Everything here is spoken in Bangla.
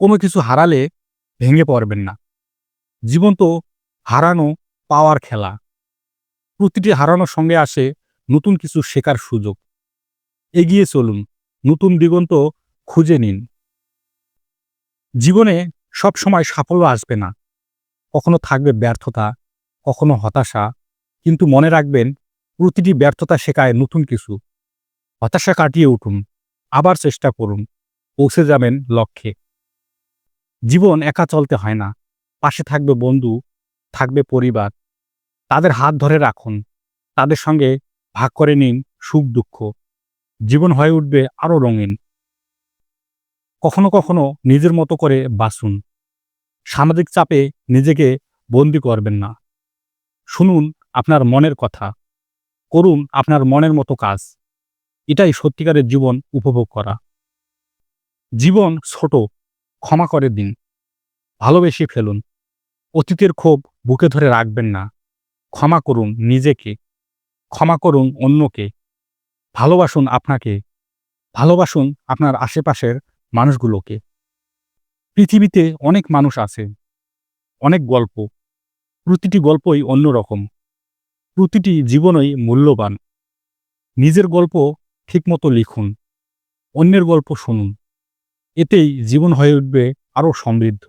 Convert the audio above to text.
কোনো কিছু হারালে ভেঙে পড়বেন না। জীবন তো হারানো পাওয়ার খেলা। প্রতিটি হারানোর সঙ্গে আসে নতুন কিছু শেখার সুযোগ। এগিয়ে চলুন, নতুন দিগন্ত খুঁজে নিন। জীবনে সব সময় সাফল্য আসবে না। কখনো থাকবে ব্যর্থতা, কখনো হতাশা, কিন্তু মনে রাখবেন, প্রতিটি ব্যর্থতা শেখায় নতুন কিছু। হতাশা কাটিয়ে উঠুন, আবার চেষ্টা করুন, পৌঁছে যাবেন লক্ষ্যে। জীবন একা চলতে হয় না। পাশে থাকবে বন্ধু, থাকবে পরিবার। তাদের হাত ধরে রাখুন। তাদের সঙ্গে ভাগ করে নিন সুখ, দুঃখ। জীবন হয়ে উঠবে আরও রঙিন। কখনো কখনো নিজের মতো করে বাসুন সামাজিক চাপে নিজেকে বন্দি করবেন না। শুনুন আপনার মনের কথা। করুন আপনার মনের মতো কাজ। এটাই সত্যিকারের জীবন উপভোগ করা। জীবন ছোট। ক্ষমা করে দিন। ভালোবেসে ফেলুন। অতীতের ক্ষোভ বুকে ধরে রাখবেন না। ক্ষমা করুন নিজেকে। ক্ষমা করুন অন্যকে। ভালোবাসুন আপনাকে। ভালোবাসুন আপনার আশেপাশের মানুষগুলোকে। পৃথিবীতে অনেক মানুষ আছে। অনেক গল্প। প্রতিটি গল্পই অন্যরকম। প্রতিটি জীবনই মূল্যবান। নিজের গল্প ঠিকমতো লিখুন। অন্যের গল্প শুনুন। এতেই জীবন হয়ে উঠবে আরও সমৃদ্ধ।